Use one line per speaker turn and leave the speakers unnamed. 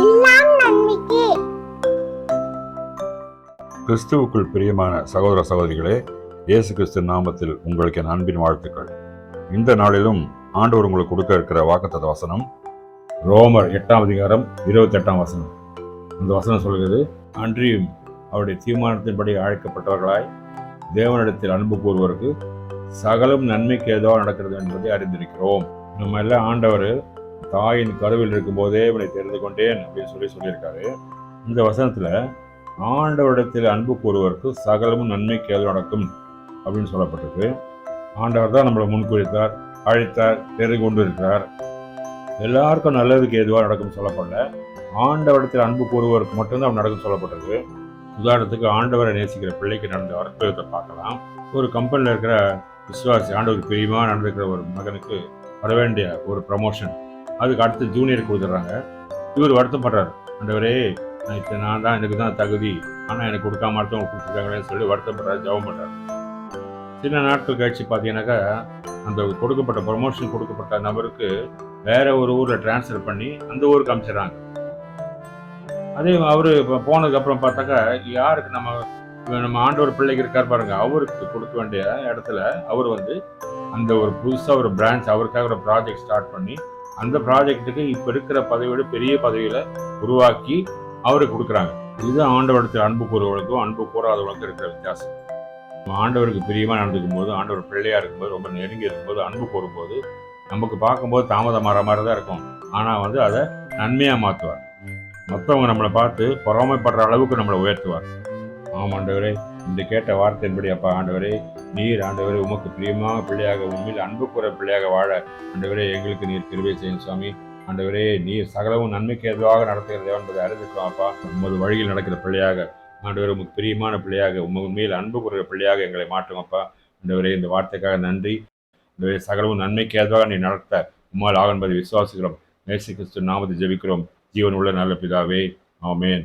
எல்லாம் நன்மைக்கு.
கிறிஸ்துவுக்குள் பிரியமான சகோதர சகோதரிகளே இயேசு கிறிஸ்து நாமத்தில் உங்களுக்கு என் அன்பின் வாழ்த்துக்கள். இந்த நாளிலும் ஆண்டவர் உங்களுக்கு கொடுக்க இருக்கிற வாக்குத்தத்த வசனம் ரோமர் எட்டாம் அதிகாரம் இருபத்தி எட்டாம் வசனம். அந்த வசனம் சொல்கிறது அன்றியும் அவருடைய தீர்மானத்தின்படி அழைக்கப்பட்டவர்களாய் தேவனிடத்தில் அன்பு கூறுவதற்கு சகலம் நன்மைக்கு ஏதோ நடக்கிறது என்பதை அறிந்திருக்கிறோம். நம்ம எல்லாம் ஆண்டவர் தாயின் கருவில் இருக்கும்போதே இவனை தெரிந்து கொண்டேன் அப்படின்னு சொல்லி சொல்லியிருக்காரு. இந்த வசனத்தில் ஆண்டவரிடத்தில் அன்பு கூறுவதற்கு சகலமும் நன்மை கேள்வி நடக்கும் அப்படின்னு சொல்லப்பட்டிருக்கு. ஆண்டவர் தான் நம்மளை முன்குறித்தார் அழைத்தார் தெரிந்து கொண்டு இருக்கிறார் எல்லாருக்கும் நல்லதுக்கு எதுவாக நடக்கும் சொல்லப்படல. ஆண்டவரிடத்தில் அன்பு கூறுவதற்கு மட்டும்தான் நடக்கும் சொல்லப்பட்டிருக்கு. உதாரணத்துக்கு ஆண்டவரை நேசிக்கிற பிள்ளைக்கு நடந்த அற்புதத்தை பார்க்கலாம். ஒரு கம்பெனியில் இருக்கிற விசுவாசி ஆண்டவருக்கு பிரியமாக நடந்திருக்கிற ஒரு மகனுக்கு வர வேண்டிய ஒரு ப்ரமோஷன் அதுக்கு அடுத்து ஜூனியர் கொடுத்துட்றாங்க. இவர் வருத்தப்படுறாரு ஆண்டவரே நான் இப்போ நான் தான் எனக்கு தான் தகுதி. ஆனால் எனக்கு கொடுக்காம அடுத்தவங்க கொடுத்துருக்காங்களேன்னு சொல்லி வருத்தப்படுறாரு ஜெபம் பண்ணுறாரு சில நாட்கள் கழிச்சு பார்த்தீங்கன்னாக்கா அந்த கொடுக்கப்பட்ட ப்ரமோஷன் கொடுக்கப்பட்ட நபருக்கு வேற ஒரு ஊரில் ட்ரான்ஸ்ஃபர் பண்ணி அந்த ஊருக்கு அனுப்பிச்சிடுறாங்க அதே அவர் இப்போ போனதுக்கப்புறம் பார்த்தாக்கா யாருக்கு நம்ம நம்ம ஆண்டவர் பிள்ளைக்கு இருக்கார் பாருங்க அவருக்கு கொடுக்க வேண்டிய இடத்துல அவர் வந்து அந்த ஒரு புதுசாக ஒரு பிரான்ச் அவருக்காக ஒரு ப்ராஜெக்ட் ஸ்டார்ட் பண்ணி அந்த ப்ராஜெக்ட்டுக்கு இப்போ இருக்கிற பதவியோட பெரிய பதவியில் உருவாக்கி அவருக்கு கொடுக்குறாங்க. இது ஆண்டவரத்தில் அன்பு கூறுவர்களுக்கும் அன்பு கூறாதவர்களுக்கும் இருக்கிற வித்தியாசம். நம்ம ஆண்டவருக்கு பிரியமாக நடந்துக்கும் போது ஆண்டவர் பிள்ளையாக இருக்கும்போது ரொம்ப நெருங்கி இருக்கும்போது அன்பு கூறும்போது நமக்கு பார்க்கும்போது தாமதமாகிற மாதிரி தான் இருக்கும். ஆனால் வந்து அதை நன்மையாக மாற்றுவார் மற்றவங்க நம்மளை பார்த்து பொறாமைப்படுற அளவுக்கு நம்மளை உயர்த்துவார். ஆமாண்டவரே. இந்த கேட்ட வார்த்தையின்படி அப்பா ஆண்டவரே நீர் ஆண்டவரே உமக்கு பிரியமாக பிள்ளையாக உண்மையில் அன்பு கூற பிள்ளையாக வாழ ஆண்டவரே எங்களுக்கு நீர் கிருபை செய்யும் சுவாமி. ஆண்டவரே நீர் சகலவும் நன்மைக்கு எதுவாக நடத்துகிறதே என்பதை அறிந்திருக்கோம் அப்பா. உமது வழியில் நடக்கிற பிள்ளையாக ஆண்டவரே உமக்கு பிரியமான பிள்ளையாக உம உண்மையில் அன்பு கூறுகிற பிள்ளையாக எங்களை மாற்றும் அப்பா. ஆண்டவரே இந்த வார்த்தைக்காக நன்றி. ஆண்டவரே சகலவும் நன்மைக்கு எதுவாக நீ நடத்த உம்மால் ஆகும் என்பதை விசுவாசிக்கிறோம். நேசி கிறிஸ்து நாமத்தை ஜெபிக்கிறோம். ஜீவன் உள்ள நல்ல பிதாவே ஆமேன்.